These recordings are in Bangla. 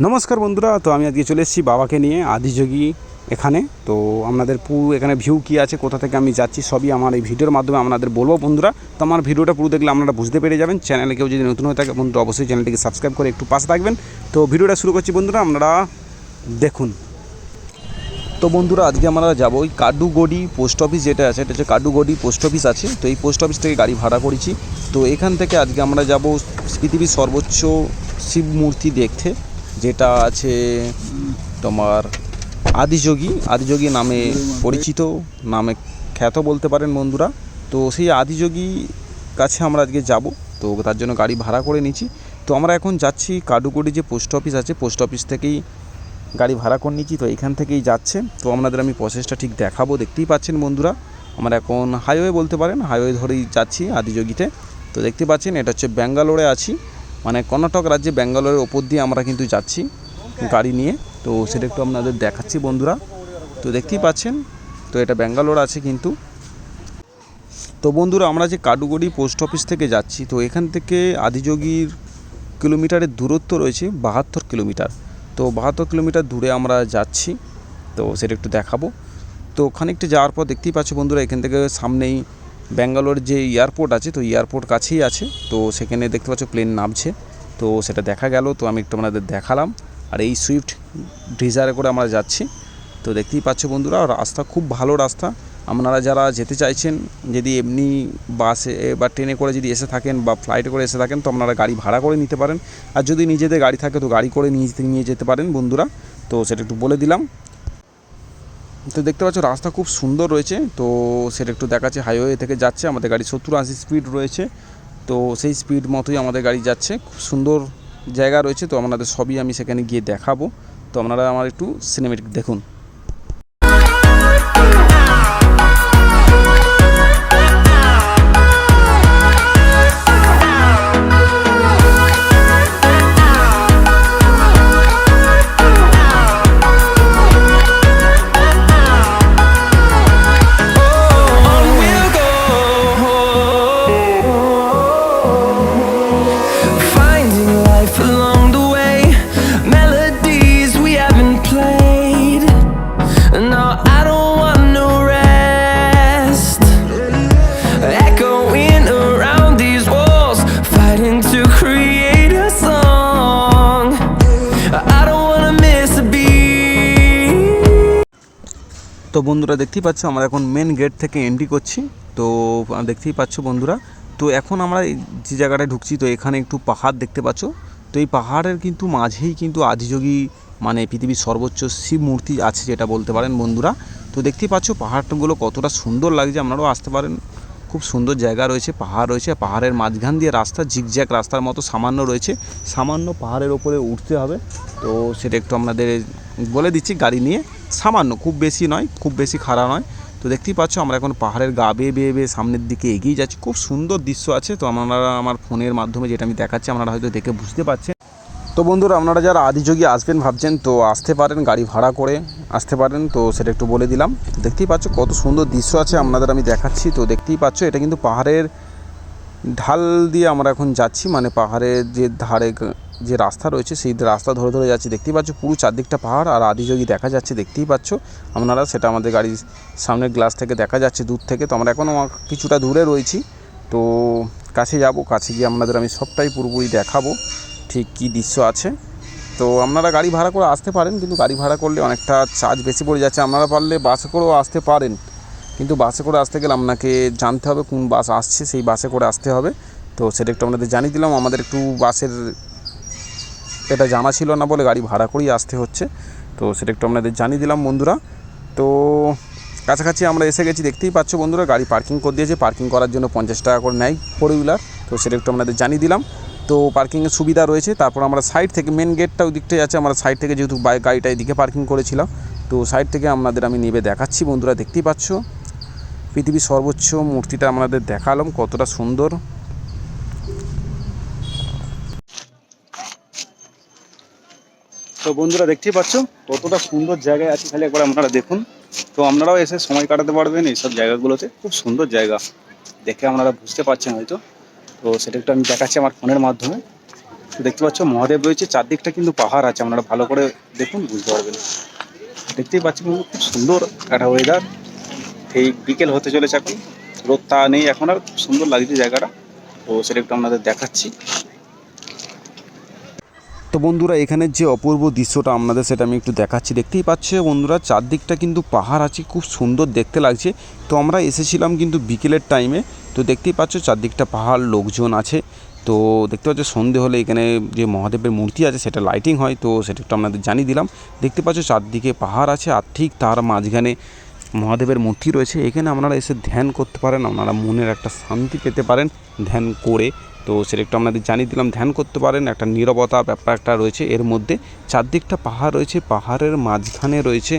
নমস্কার বন্ধুরা, তো আমি আজকে চলে এসেছি বাবাকে নিয়ে আদিযোগী এখানে। তো আপনাদের পুরো এখানে ভিউ কী আছে, কোথা থেকে আমি যাচ্ছি, সবই আমার এই ভিডিওর মাধ্যমে আপনাদের বলব বন্ধুরা। তো আমার ভিডিওটা পুরো দেখলে আপনারা বুঝতে পেরে যাবেন। চ্যানেলে কেউ যদি নতুন হয়ে থাকে বন্ধুরা, অবশ্যই চ্যানেলটিকে সাবস্ক্রাইব করে একটু পাশে থাকবেন। তো ভিডিওটা শুরু করছি বন্ধুরা, আপনারা দেখুন। তো বন্ধুরা, আজকে আমরা যাব ওই কাডুগড়ি পোস্ট অফিস যেটা আছে, এটা হচ্ছে কাডুগড়ি পোস্ট অফিস আছে। তো এই পোস্ট অফিস থেকে গাড়ি ভাড়া করেছি। তো এখান থেকে আজকে আমরা যাব পৃথিবীর সর্বোচ্চ শিব মূর্তি দেখতে। যেটা আছে তোমার আদিযোগী আদিযোগী নামে পরিচিত, নামে খ্যাত বলতে পারেন বন্ধুরা। তো সেই আদিযোগী কাছে আমরা আজকে যাব। তো তার জন্য গাড়ি ভাড়া করে নিয়েছি তো আমরা এখন যাচ্ছি কাডুগড়ি যে পোস্ট অফিস আছে, পোস্ট অফিস থেকেই গাড়ি ভাড়া করে নিয়েছি তো এখান থেকেই যাচ্ছে। তো আপনাদের আমি প্রসেসটা ঠিক দেখাবো। দেখতেই পাচ্ছেন বন্ধুরা, আমরা এখন হাইওয়ে বলতে পারেন। হাইওয়ে ধরেই যাচ্ছি আদিযোগীতে। তো দেখতে পাচ্ছেন, এটা হচ্ছে ব্যাঙ্গালোরে আছি। মানে কর্ণাটক রাজ্যে ব্যাঙ্গালোরের ওপর দিয়ে আমরা কিন্তু যাচ্ছি গাড়ি নিয়ে। তো সেটা একটু আপনাদের দেখাচ্ছি বন্ধুরা। তো দেখতেই পাচ্ছেন, তো এটা ব্যাঙ্গালোর আছে কিন্তু। তো বন্ধুরা, আমরা যে কাডুগড়ি পোস্ট অফিস থেকে যাচ্ছি, তো এখান থেকে আদিযোগীর কিলোমিটারের দূরত্ব রয়েছে বাহাত্তর কিলোমিটার। তো বাহাত্তর কিলোমিটার দূরে আমরা যাচ্ছি, তো সেটা একটু দেখাবো। তো খানিকটা যাওয়ার পর দেখতেই পাচ্ছ বন্ধুরা, এখান থেকে সামনেই ব্যাঙ্গালোর যে এয়ারপোর্ট আছে, তো এয়ারপোর্ট কাছেই আছে। তো সেখানে দেখতে পাচ্ছ প্লেন নামছে। তো সেটা দেখা গেল, তো আমি একটু আপনাদের দেখালাম। আর এই সুইফট ডিজায়ারে করে আমরা যাচ্ছি। তো দেখতেই পাচ্ছ বন্ধুরা, রাস্তা খুব ভালো রাস্তা। আপনারা যারা যেতে চাইছেন, যদি এমনি বাসে বা ট্রেনে করে যদি এসে থাকেন বা ফ্লাইটে করে এসে থাকেন, তো আপনারা গাড়ি ভাড়া করে নিতে পারেন। আর যদি নিজেদের গাড়ি থাকে, তো গাড়ি করে নিয়ে নিয়ে যেতে পারেন বন্ধুরা। তো সেটা একটু বলে দিলাম। তো দেখতে পাচ্ছ, রাস্তা খুব সুন্দর রয়েছে। তো সেটা একটু দেখাচ্ছে হাইওয়ে থেকে যাচ্ছে। আমাদের গাড়ি সত্তর আশি স্পিড রয়েছে। তো সেই স্পিড মতোই আমাদের গাড়ি যাচ্ছে। খুব সুন্দর জায়গা রয়েছে। তো আপনাদের সবই আমি সেখানে গিয়ে দেখাবো। তো আপনারা আমার একটু সিনেমেটিক দেখুন। তো বন্ধুরা দেখতেই পাচ্ছ, আমরা এখন মেন গেট থেকে এন্ট্রি করছি। তো দেখতেই পাচ্ছ বন্ধুরা, তো এখন আমরা যে জায়গাটায় ঢুকছি, তো এখানে একটু পাহাড় দেখতে পাচ্ছ। তো এই পাহাড়ের কিন্তু মাঝেই কিন্তু আদিযোগী মানে পৃথিবীর সর্বোচ্চ শিব মূর্তি আছে যেটা বলতে পারেন বন্ধুরা। তো দেখতেই পাচ্ছ পাহাড়গুলো কতটা সুন্দর লাগছে, আপনারাও আসতে পারেন। খুব সুন্দর জায়গা রয়েছে, পাহাড় রয়েছে, পাহাড়ের মাঝখান দিয়ে রাস্তা ঝিকঝ্যাক রাস্তার মতো সামান্য রয়েছে। সামান্য পাহাড়ের ওপরে উঠতে হবে। তো সেটা একটু আপনাদের বলে দিচ্ছি গাড়ি নিয়ে। সামান্য, খুব বেশি নয়, খুব বেশি খাড়া নয়। তো দেখতেই পাচ্ছ, আমরা এখন পাহাড়ের গা বেয়ে বেয়ে বেয়ে সামনের দিকে এগিয়ে যাচ্ছি। খুব সুন্দর দৃশ্য আছে। তো আপনারা আমার ফোনের মাধ্যমে যেটা আমি দেখাচ্ছি, আপনারা হয়তো দেখে বুঝতে পারছেন। তো বন্ধুরা, আপনারা যারা আদিযোগী আসবেন ভাবছেন, তো আসতে পারেন গাড়ি ভাড়া করে আসতে পারেন। তো সেটা একটু বলে দিলাম। দেখতেই পাচ্ছ, কত সুন্দর দৃশ্য আছে আপনাদের আমি দেখাচ্ছি। তো দেখতেই পাচ্ছ, এটা কিন্তু পাহাড়ের ঢাল দিয়ে আমরা এখন যাচ্ছি। মানে পাহাড়ের যে ধারে যে রাস্তা রয়েছে, সেই রাস্তা ধরে ধরে যাচ্ছি। দেখতেই পাচ্ছ পুরো চারদিকটা পাহাড় আর আদিযোগী দেখা যাচ্ছে, দেখতেই পাচ্ছ। আপনারা সেটা আমাদের গাড়ির সামনের গ্লাস থেকে দেখা যাচ্ছে দূর থেকে। তো আমরা এখনও কিছুটা দূরে রয়েছি। তো কাছে যাব, কাছে গিয়ে আপনাদের আমি সবটাই পুরোপুরি দেখাবো, ঠিক কী দৃশ্য আছে। তো আপনারা গাড়ি ভাড়া করে আসতে পারেন, কিন্তু গাড়ি ভাড়া করলে অনেকটা চার্জ বেশি পড়ে যাচ্ছে। আপনারা পারলে বাসে করেও আসতে পারেন। কিন্তু বাসে করে আসতে গেলে আপনাকে জানতে হবে কোন বাস আসছে, সেই বাসে করে আসতে হবে। তো সেটা একটু আপনাদের জানিয়ে দিলাম। আমাদের একটু বাসের এটা জানা ছিল না বলে গাড়ি ভাড়া করেই আসতে হচ্ছে। তো সেটা একটু আপনাদের জানিয়ে দিলাম বন্ধুরা। তো কাছাকাছি আমরা এসে গেছি, দেখতেই পাচ্ছ বন্ধুরা, গাড়ি পার্কিং করে দিয়েছে। পার্কিং করার জন্য পঞ্চাশ টাকা করে নেয় ফোর হুইলার তো সেটা একটু আপনাদের জানিয়ে দিলাম। তো পার্কিংয়ের সুবিধা রয়েছে। তারপর আমরা সাইড থেকে মেন গেটটা ওই দিকটাই আছে। আমরা সাইড থেকে যেহেতু বাইক গাড়িটা এদিকে পার্কিং করেছিলাম। তো সাইড থেকে আপনাদের আমি নেবে দেখাচ্ছি বন্ধুরা, দেখতেই পাচ্ছ। পৃথিবীর সর্বোচ্চ মূর্তিটা আমাদের দেখালাম, কতটা সুন্দর। তো বন্ধুরা দেখতেই পাচ্ছ, কতটা সুন্দর জায়গায় আছে। খালি একবার আপনারা দেখুন। তো আপনারাও এসে সময় কাটাতে পারবেন এইসব জায়গাগুলোতে। খুব সুন্দর জায়গা। দেখে আপনারা বুঝতে পারছেন হয়তো। তো সেটা একটু আমি দেখাচ্ছি আমার ফোনের মাধ্যমে। দেখতে পাচ্ছ, মহাদেব রয়েছে। চারদিকটা কিন্তু পাহাড় আছে। আপনারা ভালো করে দেখুন, বুঝতে পারবেন। দেখতেই পাচ্ছি খুব সুন্দর একটা ওয়েদার এই বিকেল হতে চলেছে এখন। রোদ তা নেই এখন আর। খুব সুন্দর লাগছে জায়গাটা। তো সেটা একটু আপনাদের দেখাচ্ছি। তো বন্ধুরা এখানের যে অপূর্ব দৃশ্যটা আপনাদের সেটা আমি একটু দেখাচ্ছি। দেখতেই পাচ্ছে বন্ধুরা, চারদিকটা কিন্তু পাহাড় আছে, খুব সুন্দর দেখতে লাগছে। তো আমরা এসেছিলাম কিন্তু বিকেলের টাইমে তো দেখতেই পাচ্ছ চারদিকটা পাহাড়, লোকজন আছে। তো দেখতে পাচ্ছ সন্ধে হলে এখানে যে মহাদেবের মূর্তি আছে, সেটা লাইটিং হয়। তো সেটা একটু আপনাদের জানিয়ে দিলাম। দেখতে পাচ্ছ চারদিকে পাহাড় আছে আর ঠিক তার মাঝখানে মহাদেবের মূর্তি রয়েছে। এখানে আপনারা এসে ধ্যান করতে পারেন, আপনারা মনের একটা শান্তি পেতে পারেন। ধ্যান করে তো সেটা একটু আপনাদের জানিয়ে দিলাম। ধ্যান করতে পারেন, একটা নীরবতা ব্যাপার একটা রয়েছে। এর মধ্যে চারদিকটা পাহাড় রয়েছে, পাহাড়ের মাঝখানে রয়েছে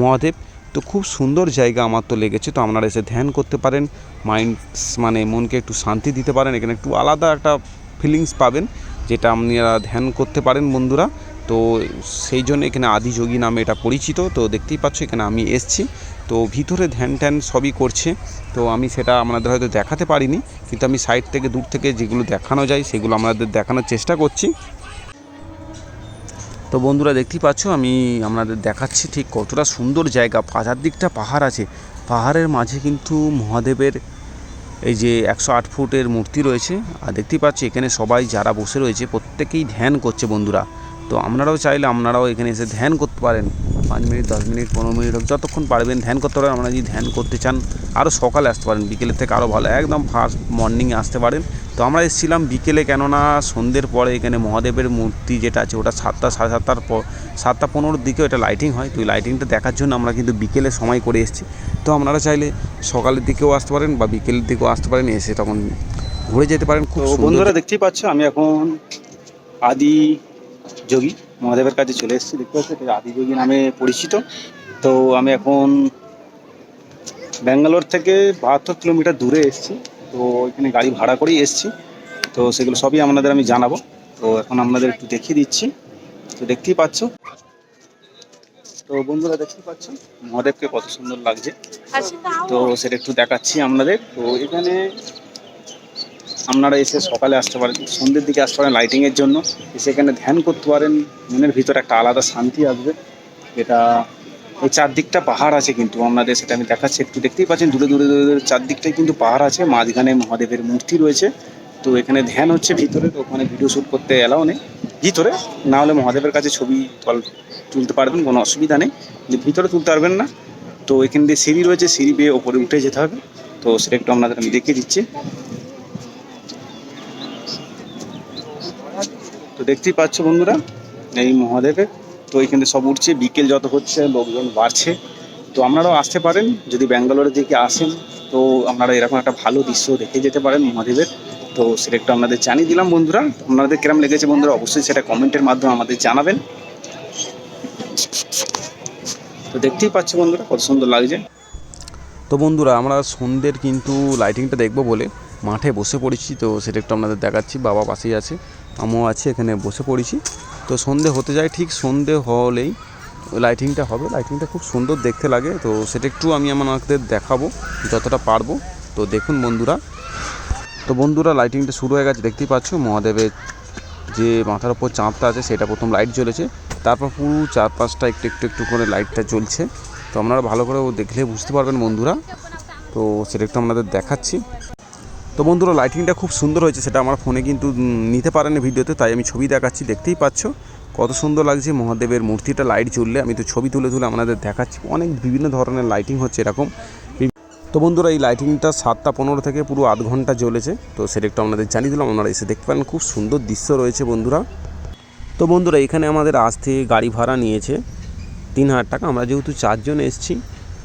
মহাদেব। তো খুব সুন্দর জায়গা আমার তো লেগেছে, তো আপনারা এসে ধ্যান করতে পারেন। মাইন্ড মানে মনকে একটু শান্তি দিতে পারেন, এখানে একটু আলাদা একটা ফিলিংস পাবেন, যেটা আপনারা ধ্যান করতে পারেন বন্ধুরা। তো সেই জন্য এখানে আদিযোগী নামে এটা পরিচিত, তো দেখতেই পাচ্ছ এখানে আমি এসছি। তো ভিতরে ধ্যান ট্যান সবই করছে। তো আমি সেটা আপনাদের হয়তো দেখাতে পারিনি, কিন্তু আমি সাইড থেকে দূর থেকে যেগুলো দেখানো যায় সেগুলো আপনাদের দেখানোর চেষ্টা করছি। তো বন্ধুরা দেখতেই পাচ্ছ, আমি আপনাদের দেখাচ্ছি ঠিক কতটা সুন্দর জায়গা। পাহাড় দিকটা পাহাড় আছে। পাহাড়ের মাঝে কিন্তু মহাদেবের এই যে একশো আট ফুটের মূর্তি রয়েছে। আর দেখতেই পাচ্ছি, এখানে সবাই যারা বসে রয়েছে, প্রত্যেকেই ধ্যান করছে বন্ধুরা। তো আপনারাও চাইলে আপনারাও এখানে এসে ধ্যান করতে পারেন। পাঁচ মিনিট দশ মিনিট পনেরো মিনিট হোক যতক্ষণ পারবেন ধ্যান করতে পারেন। আপনারা যদি ধ্যান করতে চান আরও সকালে আসতে পারেন বিকেলের থেকে আরও ভালো। একদম ফার্স্ট মর্নিংয়ে আসতে পারেন। তো আমরা এসেছিলাম বিকেলে কেননা সন্ধ্যের পরে এখানে মহাদেবের মূর্তি যেটা আছে ওটা সাতটা সাড়ে সাতটার পর সাতটা পনেরোর দিকে ওটা লাইটিং হয়। তো ওই লাইটিংটা দেখার জন্য আমরা কিন্তু বিকেলে সময় করে এসেছি। তো আপনারা চাইলে সকালের দিকেও আসতে পারেন বা বিকেলের দিকেও আসতে পারেন এসে তখন ঘুরে যেতে পারেন। খুব বন্ধুরা দেখতেই পাচ্ছ আমি এখন আদি যোগী মহাদেবের কাছে চলে এসেছি দেখতে পাচ্ছি এটা আদি যোগী নামে পরিচিত। তো আমি এখন ব্যাঙ্গালোর থেকে বাহাত্তর কিলোমিটার দূরে এসেছি। তো এখানে গাড়ি ভাড়া করেই এসেছি। তো সেগুলো সবই আপনাদের আমি জানাব। তো এখন আপনাদের একটু দেখিয়ে দিচ্ছি। তো দেখতেই পাচ্ছ। তো বন্ধুরা দেখতেই পাচ্ছ মহাদেবকে কত সুন্দর লাগছে। তো সেটা একটু দেখাচ্ছি আপনাদের। তো এখানে আপনারা এসে সকালে আসতে পারেন, সন্ধ্যের দিকে আসতে পারেন লাইটিংয়ের জন্য। এসে এখানে ধ্যান করতে পারেন, মনের ভিতরে একটা আলাদা শান্তি আসবে। এটা এই চারদিকটা পাহাড় আছে কিন্তু আপনাদের সেটা আমি দেখাচ্ছি, একটু দেখতেই পাচ্ছেন, দূরে দূরে দূরে দূরে চারদিকটাই কিন্তু পাহাড় আছে, মাঝখানে মহাদেবের মূর্তি রয়েছে। তো এখানে ধ্যান হচ্ছে ভিতরে, তো ওখানে ভিডিও শ্যুট করতে এলাও নেই। ভিতরে, না হলে মহাদেবের কাছে ছবি তল- তুলতে পারবেন, কোনো অসুবিধা নেই। কিন্তু ভিতরে তুলতে পারবেন না। তো এখান দিয়ে সিঁড়ি রয়েছে, সিঁড়ি বেয়ে ওপরে উঠে যেতে হবে। তো সেটা একটু আপনাদের আমি দেখিয়ে দিচ্ছি। তো দেখতেই পাচ্ছ বন্ধুরা, এই মহাদেবের তো এখানে সব উঠছে, বিকেল যত হচ্ছে, লোকজন বাড়ছে। তো আপনারাও আসতে পারেন, যদি ব্যাঙ্গালোরের দিকে আসেন, তো আপনারা এরকম একটা ভালো দৃশ্য দেখে যেতে পারেন মহাদেবের। তো সেটা একটু আপনাদের জানিয়ে দিলাম বন্ধুরা। আপনাদের কিরম লেগেছে বন্ধুরা, অবশ্যই সেটা কমেন্টের মাধ্যমে আমাদের জানাবেন। তো দেখতেই পাচ্ছ বন্ধুরা, কত সুন্দর লাগছে। তো বন্ধুরা, আমরা সন্ধ্যের কিন্তু লাইটিংটা দেখব বলে মাঠে বসে পড়েছি, তো সেটা একটু আপনাদের দেখাচ্ছি, বাবা পাশেই আছে। আমিও আছি, এখানে বসে পড়েছি। তো সন্ধে হতে যায়, ঠিক সন্ধে হলেই লাইটিংটা হবে। লাইটিংটা খুব সুন্দর দেখতে লাগে, তো সেটা একটু আমি আমাদের দেখাবো, যতটা পারব। তো দেখুন বন্ধুরা। তো বন্ধুরা লাইটিংটা শুরু হয়ে গেছে, দেখতেই পাচ্ছ, মহাদেবের যে মাথার ওপর চাঁদটা আছে, সেটা প্রথম লাইট জ্বলেছে। তারপর পুরো চারপাশটা একটু একটু একটু করে লাইটটা জ্বলছে। তো আপনারা ভালো করে দেখলে বুঝতে পারবেন বন্ধুরা। তো সেটা একটু আপনাদের দেখাচ্ছি। তো বন্ধুরা লাইটিংটা খুব সুন্দর হয়েছে, সেটা আমার ফোনে কিন্তু নিতে পারেনি ভিডিওতে, তাই আমি ছবি দেখাচ্ছি, দেখতেই পাচ্ছ। কত সুন্দর লাগছে, মহাদেবের মূর্তিটা লাইট জ্বললে, আমি তো ছবি তুলে তুলে আপনাদের দেখাচ্ছি, অনেক বিভিন্ন ধরনের লাইটিং হচ্ছে এরকম। তো বন্ধুরা, এই লাইটিংটা সাতটা পনেরো থেকে পুরো আধ ঘণ্টা জ্বলেছে, তো সেটা একটু আপনাদের জানিয়ে দিলাম, আপনারা এসে দেখতে পারেন, খুব সুন্দর দৃশ্য রয়েছে বন্ধুরা। তো বন্ধুরা, এখানে আমাদের আসতে গাড়ি ভাড়া নিয়েছে তিন হাজার টাকা, আমরা যেহেতু চারজন এসেছি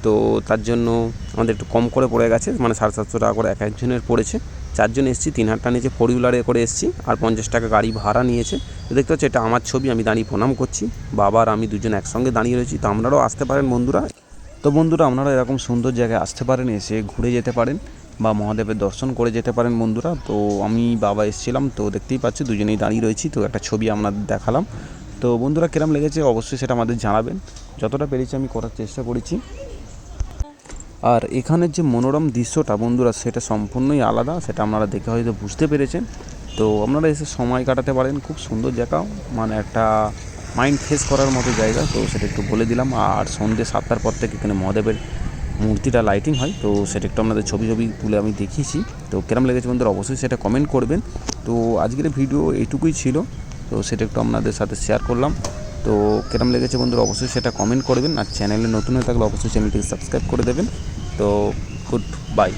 তো তার জন্য আমাদের একটু কম করে পড়ে গেছে মানে সাড়ে সাতশো টাকা করে এক একজনের পড়েছে। চারজন এসেছি, তিন হাজার টাকা নিয়েছে ফোর হুইলারে করে এসেছি আর পঞ্চাশ টাকা গাড়ি ভাড়া নিয়েছে। দেখতে পাচ্ছি, এটা আমার ছবি, আমি দাঁড়িয়ে প্রণাম করছি। বাবা আর আমি দুজন একসঙ্গে দাঁড়িয়ে রয়েছি, তো আপনারাও আসতে পারেন বন্ধুরা। তো বন্ধুরা, আপনারা এরকম সুন্দর জায়গায় আসতে পারেন, এসে ঘুরে যেতে পারেন বা মহাদেবের দর্শন করে যেতে পারেন বন্ধুরা। তো আমি বাবা এসেছিলাম, তো দেখতেই পাচ্ছি, দুজনেই দাঁড়িয়ে রয়েছি, তো একটা ছবি আপনাদের দেখালাম। তো বন্ধুরা, কিরম লেগেছে অবশ্যই সেটা আমাদের জানাবেন। যতটা পেরেছি আমি করার চেষ্টা করেছি। আর এখানের যে মনোরম দৃশ্যটা বন্ধুরা, সেটা সম্পূর্ণই আলাদা, সেটা আপনারা দেখে হয়তো বুঝতে পেরেছেন। তো আপনারা এসে সময় কাটাতে পারেন, খুব সুন্দর জায়গা মানে একটা মাইন্ড ফ্রেশ করার মতো জায়গা। তো সেটা একটু বলে দিলাম, আর সন্ধ্যে সাতটার পর থেকে এখানে মহাদেবের মূর্তিটা লাইটিং হয়, তো সেটা একটু আপনাদের ছবি ছবি তুলে আমি দেখিয়েছি। তো কেরম লেগেছে বন্ধুরা, অবশ্যই সেটা কমেন্ট করবেন। তো আজকের ভিডিও এইটুকুই ছিল, তো সেটা একটু আপনাদের সাথে শেয়ার করলাম। তো কেরম লেগেছে বন্ধুরা, অবশ্যই সেটা কমেন্ট করবেন আর চ্যানেলে নতুন হয়ে থাকলে অবশ্যই চ্যানেলটিকে সাবস্ক্রাইব করে দেবেন। তো গুড বাই